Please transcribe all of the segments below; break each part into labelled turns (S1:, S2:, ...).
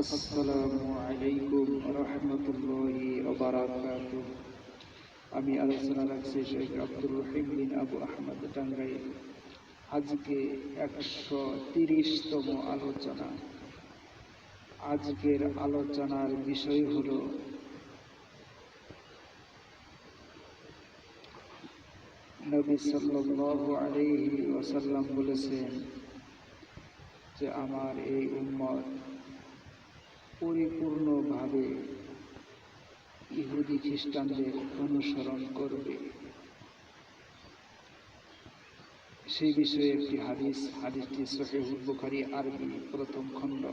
S1: আসসালামু আলাইকুম আমি আলোচনা রাখছি শেখ আব্দুর রহিম বিন আবু আহমদ টাঙ্গাই আজকে একশো তিরিশতম আলোচনা। আজকের আলোচনার বিষয় হলো নবী সাল্লাল্লাহু আলাইহি ওয়াসাল্লাম বলেছেন যে, আমার এই উম্মত পরিপূর্ণভাবে ইহুদি খ্রিস্টানদের অনুসরণ করবে। সেই বিষয়ে একটি হাদিস, হাদিসটি সহিহুল বুখারী, আরবি, প্রথম খণ্ড।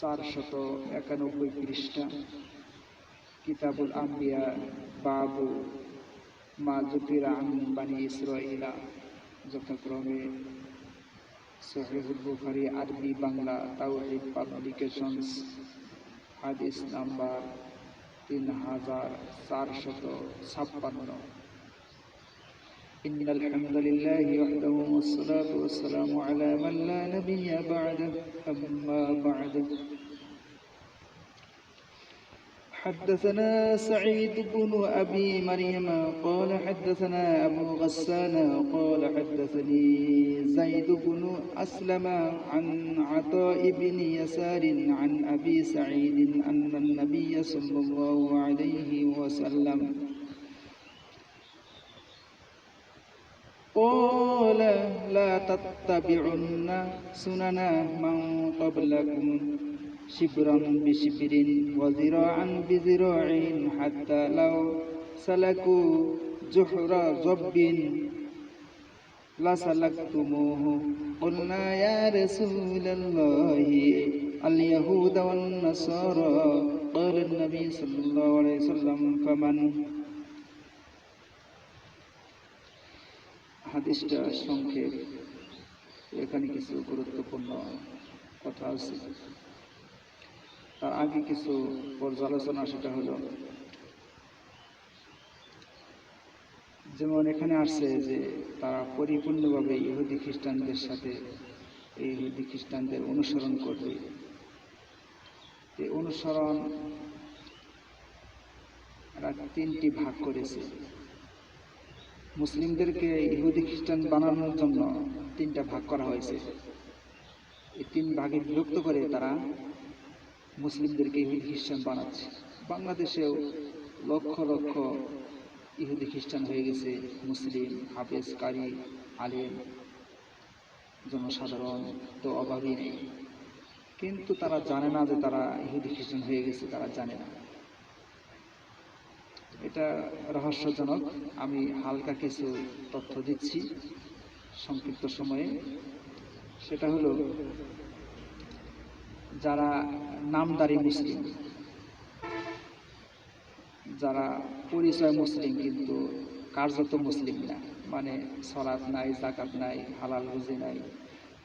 S1: চারশত একানব্বই পৃষ্ঠা। কিতাবুল আম্বিয়া, বাবু মা জুকিরা আন বানি ইসরাইলা যথাক্রমে সহিহুল বুখারী আরবি বাংলা তাওহিদ পাবলিকেশনস হাদিস নাম্বার তিন হাজার চারশত ছাপ্পান্ন إن الحمد لله وحده والصلاة والسلام على من لا نبي بعده أما بعد حدثنا سعيد بن أبي مريم قال حدثنا أبو غسان قال حدثني زيد بن أسلم عن عطاء بن يسار عن أبي سعيد أن النبي صلى الله عليه وسلم قال لا تتبعن سنن من قبلكم شبرا بشبر وذراعا بذراع حتى لو سلكوا جحر ضب لسلكتموه قلنا يا رسول الله اليهود والنصارى قال النبي صلى الله عليه وسلم فمن হাদিসটা সংক্ষেপ এখানে কিছু গুরুত্বপূর্ণ কথা আছে তার আগে কিছু পর্যালোচনা সেটা হলো যেমন এখানে আসছে যে তারা পরিপূর্ণভাবে ইহুদি খ্রিস্টানদের সাথে এই ইহুদি খ্রিস্টানদের অনুসরণ করবে। এই অনুসরণ এরা তিনটি ভাগ করেছে। মুসলিমদেরকে ইহুদি খ্রিস্টান বানানোর জন্য তিনটা ভাগ করা হয়েছে। এই তিন ভাগে বিভক্ত করে তারা মুসলিমদেরকে ইহুদি খ্রিস্টান বানাচ্ছে। বাংলাদেশেও লক্ষ লক্ষ ইহুদি খ্রিস্টান হয়ে গেছে, মুসলিম, হাফেজ, কারি, আলেম, জনসাধারণ তো অভাবই নেই। কিন্তু তারা জানে না যে তারা ইহুদি খ্রিস্টান হয়ে গেছে, তারা জানে না। এটা রহস্যজনক। আমি হালকা কিছু তথ্য দিচ্ছি সংক্ষিপ্ত সময়ে। সেটা হলো, যারা নামদারি মুসলিম যারা পরিচয় মুসলিম কিন্তু কার্যত মুসলিম না। মানে সলাৎ নাই জাকাত নাই, হালাল রুজি নাই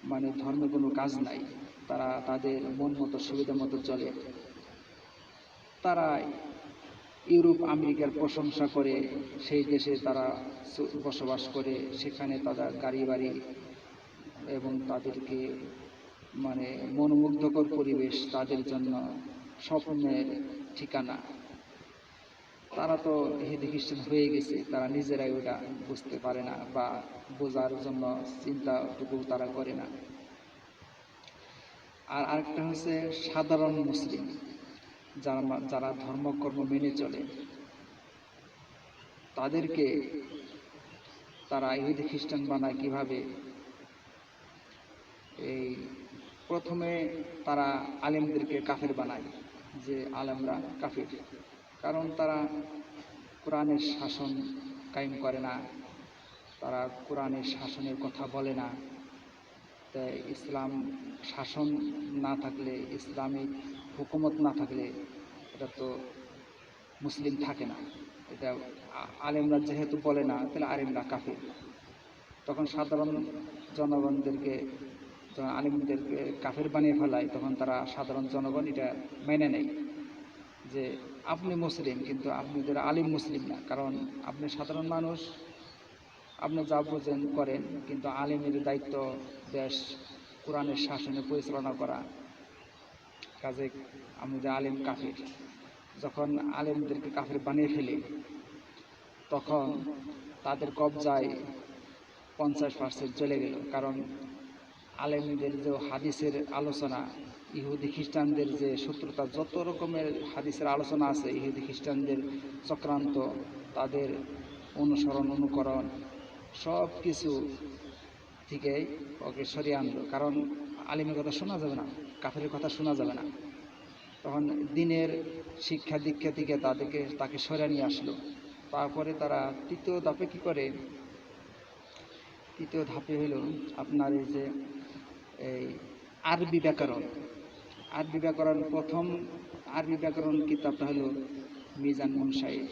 S1: মানে ধর্মে কোনো কাজ নাই। তারা তাদের মন মতো, সুবিধা মতো চলে। তারা ইউরোপ, আমেরিকার প্রশংসা করে, সেই দেশে তারা বসবাস করে, সেখানে তারা গাড়ি বাড়ি এবং তাদেরকে মানে মনোমুগ্ধকর পরিবেশ তাদের জন্য স্বপ্নের ঠিকানা। তারা তো হিন্দু খ্রিস্টান হয়ে গেছে, তারা নিজেরাই ওটা বুঝতে পারে না বা বোঝার জন্য চিন্তাটুকু তারা করে না। আর আরেকটা হচ্ছে সাধারণ মুসলিম, যারা যারা ধর্মকর্ম মেনে চলে, তাদেরকে তারা ইহুদি খ্রিস্টান বানায় কীভাবে? এই প্রথমে তারা আলেমদেরকে কাফের বানায়, যে আলেমরা কাফের। কারণ তারা কোরআনের শাসন কায়েম করে না। তারা কোরআনের শাসনের কথা বলে না। তাই ইসলাম শাসন না থাকলে, ইসলামিক হুকুমত না থাকলে এটা তো মুসলিম থাকে না। এটা আলেমরা যেহেতু বলে না, তাহলে আলেমরা কাফির। তখন সাধারণ জনগণদেরকে যখন আলেমদেরকে কাফের বানিয়ে ফেলায়, তখন তারা সাধারণ জনগণ এটা মেনে নেয়। যে আপনি মুসলিম, কিন্তু আপনি আপনাদের আলিম মুসলিম না। কারণ আপনি সাধারণ মানুষ, আপনি যা বোঝেন করেন, কিন্তু আলিমের দায়িত্ব দেশ, কোরআনের শাসনে পরিচালনা করা। কাজে আপনি যে আলিম কাফির, যখন আলেমদেরকে কাফির বানিয়ে ফেলে, তখন তাদের কবজায় পঞ্চাশ পার্সেন্ট চলে গেল। কারণ আলেমদের যে হাদিসের আলোচনা, ইহুদি খ্রিস্টানদের যে শত্রুতা, যত রকমের হাদিসের আলোচনা আছে, ইহুদি খ্রিস্টানদের চক্রান্ত, তাদের অনুসরণ, অনুকরণ সব কিছু থেকে ওকে সরিয়ে আনলো। কারণ আলিমের কথা শোনা যাবে না কাফের কথা শোনা যাবে না। তখন দিনের শিক্ষা দীক্ষা থেকে তাদেরকে, তাকে সরিয়ে নিয়ে আসলো। তারপরে তারা তৃতীয় ধাপে কি করে? তৃতীয় ধাপে হলো আপনার এই যে এই আরবি ব্যাকরণ আরবি ব্যাকরণ প্রথম আরবি ব্যাকরণ কিতাবটা হলো মিজান মুন সাহেব।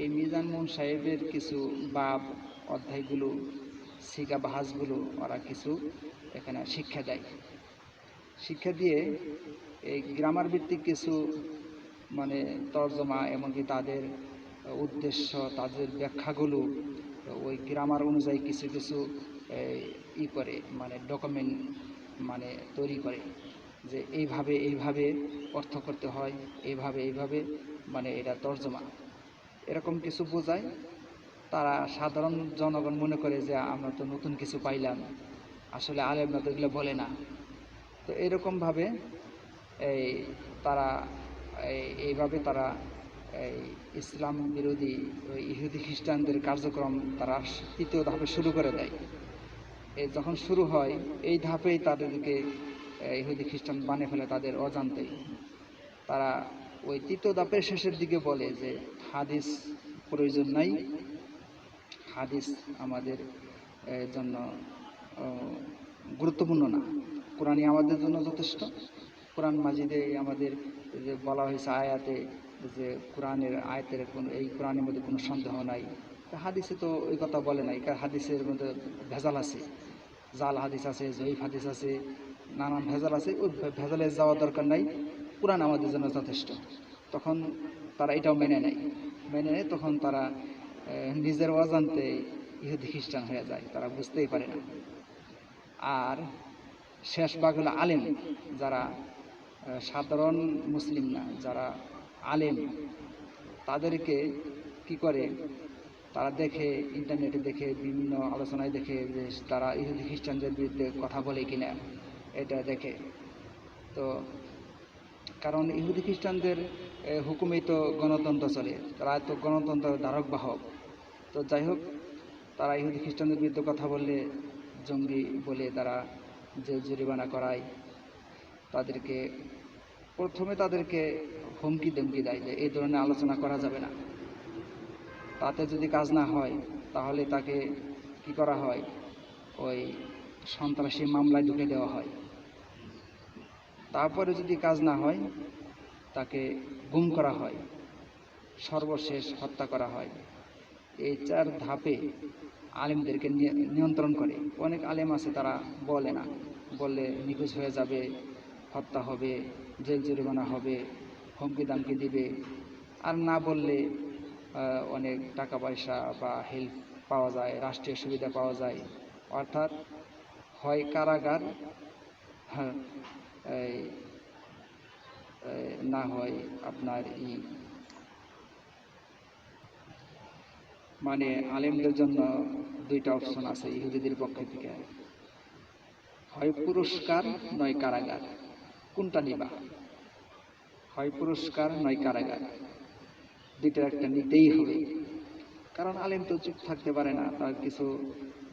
S1: এই মিজান মুন সাহেবের কিছু বাব, অধ্যায়গুলো শিকা বাহাজগুলো ওরা কিছু এখানে শিক্ষা দেয়। শিক্ষা দিয়ে এই গ্রামার ভিত্তিক কিছু মানে তর্জমা, এমনকি তাদের উদ্দেশ্য, তাদের ব্যাখ্যাগুলো, ওই গ্রামার অনুযায়ী কিছু কিছু ই করে মানে ডকুমেন্ট মানে তৈরি করে যে এইভাবে এইভাবে অর্থ করতে হয়, এইভাবে এইভাবে মানে এটা তর্জমা। এরকম কিছু বোঝায়। তারা সাধারণ জনগণ মনে করে যে আমরা তো নতুন কিছু পাইলাম। আসলে আলেমরা তো এগুলো বলে না। তো এরকমভাবে এই তারা, এই- এইভাবে তারা এই ইসলাম বিরোধী ইহুদি খ্রিস্টানদের কার্যক্রম তারা তৃতীয় ধাপে শুরু করে দেয়। যখন শুরু হয়, এই ধাপেই তাদেরকে ইহুদি খ্রিস্টান বানিয়ে ফেলে তাদের অজান্তেই তারা ওই তৃতীয় ধাপের শেষের দিকে বলে যে, হাদিস প্রয়োজন নাই। হাদিস আমাদের জন্য গুরুত্বপূর্ণ না। কোরআনই আমাদের জন্য যথেষ্ট। কোরআন মাজিদে আমাদের যে বলা হয়েছে আয়াতে যে কোরআনের আয়াতের কোনো, এই কোরআনের মধ্যে কোনো সন্দেহ নাই। হাদিসে তো ওই কথা বলে নাই, কারণ হাদিসের মধ্যে ভেজাল আছে। জাল হাদিস আছে, জয়ীফ হাদিস আছে, নানান ভেজাল আছে, ওই ভেজালে যাওয়ার দরকার নাই, কোরআন আমাদের জন্য যথেষ্ট। তখন তারা এটাও মেনে নেয়। মেনে নেয়, তখন তারা নিজের অজান্তে ইহুদি খ্রিস্টান হয়ে যায়, তারা বুঝতেই পারে না। আর শেষ ভাগ হলো আলেম, যারা সাধারণ মুসলিম না, যারা আলেম, তাদেরকে কি করে? তারা দেখে, ইন্টারনেটে দেখে, বিভিন্ন আলোচনায় দেখে যে তারা ইহুদি খ্রিস্টানদের বিরুদ্ধে কথা বলে কিনা, এটা দেখে। তো কারণ ইহুদি খ্রিস্টানদের হুকুমেই তো গণতন্ত্র চলে, তারা তো গণতন্ত্রের ধারক বাহক। তো যাই হোক, তারা ইহুদি খ্রিস্টানদের বিরুদ্ধে কথা বললে, জঙ্গি বলে তারা যে জরিমানা করায়। তাদেরকে, প্রথমে তাদেরকে হুমকি দমকি দেয় যে, এই ধরনের আলোচনা করা যাবে না। তাতে যদি কাজ না হয়, তাহলে তাকে কি করা হয়? ওই সন্ত্রাসী মামলায় ঢুকে দেওয়া হয়। তারপরে যদি কাজ না হয়, তাকে গুম করা হয়। সর্বশেষ হত্যা করা হয়। এই চার ধাপে আলেমদেরকে নিয়ন্ত্রণ করে। অনেক আলেম আছে, তারা বলে না। বললে নিখোঁজ হয়ে যাবে, হত্যা হবে, জেল জরিমানা হবে, হুমকি দামকি দিবে। আর না বললে অনেক টাকা পয়সা বা হেল্প পাওয়া যায়, রাষ্ট্রীয় সুবিধা পাওয়া যায়। অর্থাৎ হয় কারাগার হ্যাঁ না হয় আপনার ই মানে আলেমদের জন্য দুইটা অপশন আছে, ইহুদিদের পক্ষ থেকে। হয় পুরস্কার, নয় কারাগার। কোনটা নিবা? হয় পুরস্কার, নয় কারাগার। দুইটার একটা নিতেই হবে। কারণ আলেম তো চুপ থাকতে পারে না, তার কিছু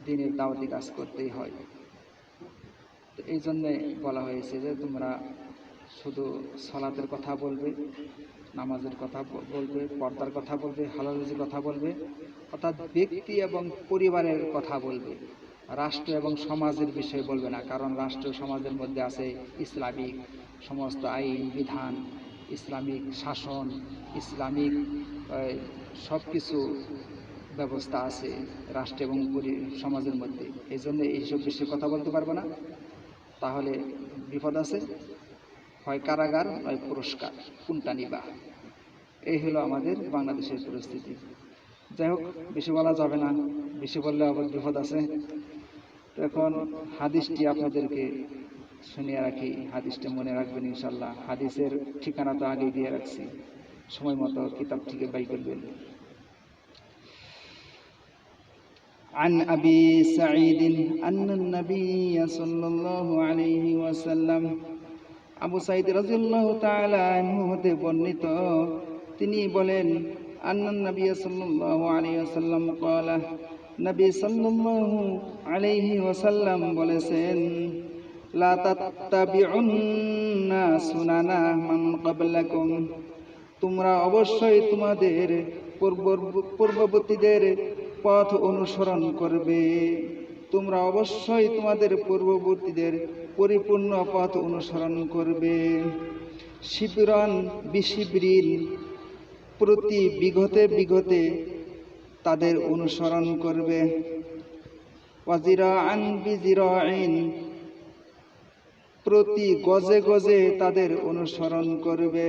S1: দিনের দাওয়াতি কাজ করতেই হয়। তো এই জন্যে বলা হয়েছে যে তোমরা শুধু সলাতের কথা বলবে, নামাজের কথা বলবে, পর্দার কথা বলবে, হালালজির কথা বলবে, অর্থাৎ ব্যক্তি এবং পরিবারের কথা বলবে। রাষ্ট্র এবং সমাজের বিষয়ে বলবে না, কারণ রাষ্ট্র সমাজের মধ্যে আছে ইসলামিক সমস্ত আইন, বিধান। ইসলামিক শাসন, ইসলামিক সব কিছু ব্যবস্থা আছে রাষ্ট্র এবং সমাজের মধ্যে। এই জন্য এইসব বিষয়ে কথা বলতে পারবে না। তাহলে বিপদ আছে। হয় কারাগার নয় পুরস্কার। কোনটা নিবা? এই হলো আমাদের বাংলাদেশের পরিস্থিতি। যাই হোক, বেশি বলা যাবে না। বেশি বললে আবার বিপদ আছে। তো এখন হাদিসটি আপনাদেরকে শুনিয়ে রাখি হাদিসটা মনে রাখবেন ইনশাল্লাহ হাদিসের ঠিকানা তো আগেই দিয়ে রাখছি সময় মতো কিতাব থেকে বাই করবেন عن أبي سعيد أن النبي صلى الله عليه وسلم আবু সাইদ রাজিউল্লাহ তাআলা আনহু হতে বর্ণিত তিনি বলেন আন্নান নবী সাল্লাল্লাহু আলাইহি ওয়াসাল্লাম قال নবী সাল্লাল্লাহু আলাইহি ওয়াসাল্লাম বলেছেন লা তাত্তাবিউন্না সুনানা মান তোমরা অবশ্যই তোমাদের পূর্ব- পূর্ববর্তীদের পথ অনুসরণ করবে। তোমরা অবশ্যই তোমাদের পূর্ববর্তীদের পরিপূর্ণ পথ অনুসরণ করবে। শিবিরন বিশিবরিন প্রতি বিঘতে বিঘতে তাদের অনুসরণ করবে। ওয়াজিরা আন বিজিরাইন প্রতি গজে গজে তাদের অনুসরণ করবে।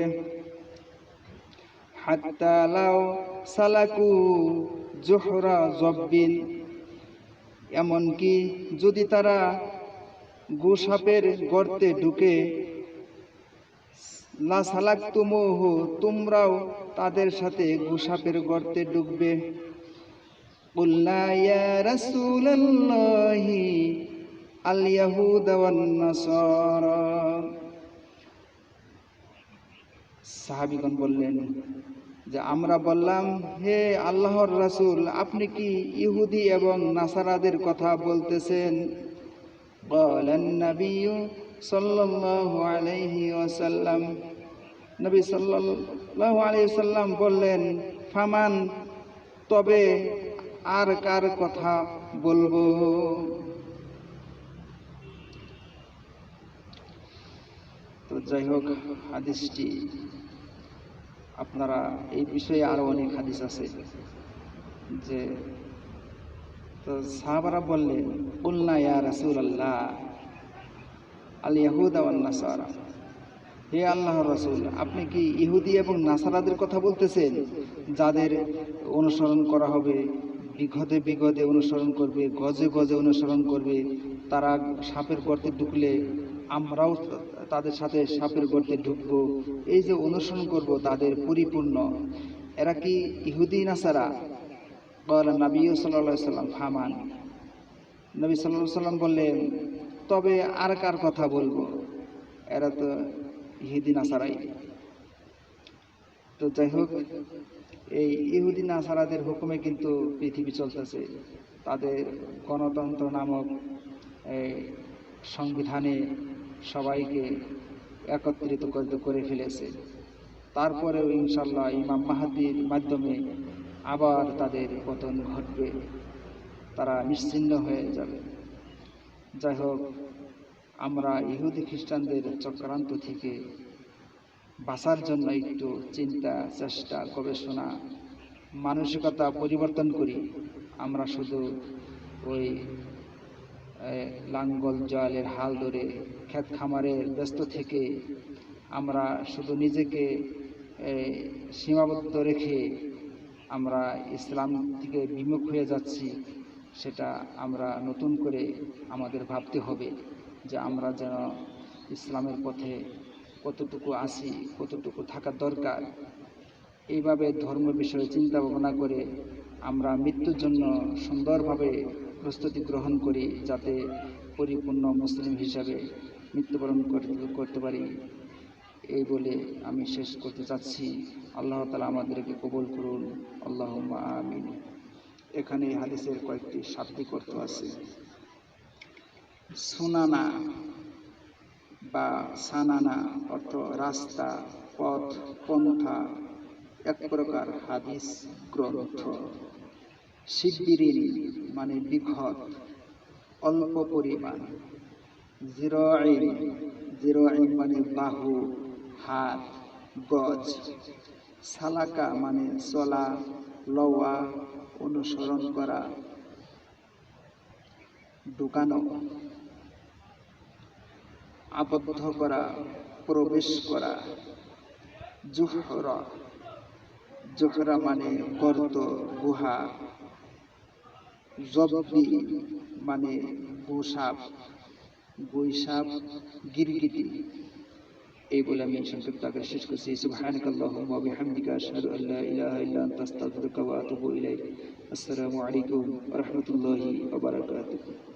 S1: হাত্তালাও সালাকু জোহরা জব্বিন। এমনকি যদি তারা গোসাপের গর্তে ঢুকে, লা সালাক তুমহ তোমরাও তাদের সাথে গোসাপের গর্তে ঢুকবে। উল্লাইয়া রাসূলুল্লাহি اليهود والنصارى সাহাবিগণ বললেন যে আমরা বললাম হে আল্লাহর রাসূল আপনি কি ইহুদি এবং নাসারাদের কথা বলতেছেন قال النبي صلى الله عليه وسلم নবী সাল্লাল্লাহু আলাইহি সাল্লাম বললেন ফামান তবে আর কার কথা বলবো যাই হোক, হাদিসটি আপনারা এই বিষয়ে আরও অনেক হাদিস আছে যে তো সাহাবারা বললেন উল্লা ইয়া রাসূল আল্লাহ আল ইয়াহুদা ওয়ান নাসারা। হে আল্লাহর রাসূল, আপনি কি ইহুদি এবং নাসারাদের কথা বলতেছেন? যাদের অনুসরণ করা হবে বিঘতে বিঘতে অনুসরণ করবে, গজে গজে অনুসরণ করবে, তারা সাপের গর্তে ঢুকলে আমরাও তাদের সাথে সাপের গর্তে ঢুকবো। এই যে অনুসরণ করব তাদের পরিপূর্ণ। এরা কি ইহুদি নাসারা বল নবী সাল্লাহ সাল্লাম ফামান। নবী সাল্লাহ সাল্লাম বললেন, তবে আর কার কথা বলব? এরা তো ইহুদি নাসারাই তো যাই হোক, এই ইহুদি নাসারাদের হুকুমে কিন্তু পৃথিবী চলতেছে। তাদের গণতন্ত্র নামক সংবিধানে সবাইকে একত্রিত করতে করে ফেলেছে। তারপরেও ইনশাল্লাহ ইমাম মাহাদির মাধ্যমে আবার তাদের পতন ঘটবে। তারা নিশ্চিন্ন হয়ে যাবে। যাই হোক, আমরা ইহুদি খ্রিস্টানদের চক্রান্ত থেকে বাঁচার জন্য একটু চিন্তা, চেষ্টা, গবেষণা, মানসিকতা পরিবর্তন করি। আমরা শুধু ওই লাঙ্গল জয়ালের হাল ধরে ক্ষেত খামারের ব্যস্ত থেকে আমরা শুধু নিজেকে সীমাবদ্ধ রেখে আমরা ইসলাম থেকে বিমুখ হয়ে যাচ্ছি, সেটা আমরা নতুন করে আমাদের ভাবতে হবে যে আমরা যেন ইসলামের পথে কতটুকু আসি কতটুকু থাকা দরকার। এইভাবে ধর্ম বিষয়ে চিন্তা ভাবনা করে আমরা মৃত্যুর জন্য সুন্দরভাবে প্রস্তুতি গ্রহণ করি যাতে পরিপূর্ণ মুসলিম হিসাবে মৃত্যুবরণ করতে- পারি। এই বলে আমি শেষ করতে চাচ্ছি। আল্লাহ তালা আমাদেরকে কবুল করুন। আল্লাহ আমিন। এখানে হাদিসের কয়েকটি শাব্দিক অর্থ আছে। সুনানা বা সানানা অর্থ রাস্তা, পথ, পন্থা, এক প্রকার হাদিস, গ্রন্থ। শিবিরিন মানে বিঘত অল্প পরিমাণ। জিরো আইন আইন মানে বাহু, হাত, গজ। সালাকা মানে চলা, লওয়া, অনুসরণ করা। ঢুকানো। আবদ্ধ করা, প্রবেশ করা। জুহরা। জোহরা মানে গর্ত, গুহা। জব্বি মানে গোসাপ বৈশাখ, গিরগিটি, এই বলে আমি সংক্ষিপ্ত আকারে শেষ করছি। সুবহানাকাল্লাহুম্মা ওয়া বিহামদিকা আশহাদু আল্লা ইলাহা ইল্লা আনতা, আস্তাগফিরুকা ওয়া আতুবু ইলাইক। আসসালামু আলাইকুম ওয়া রাহমাতুল্লাহি ওয়া বারাকাতুহু।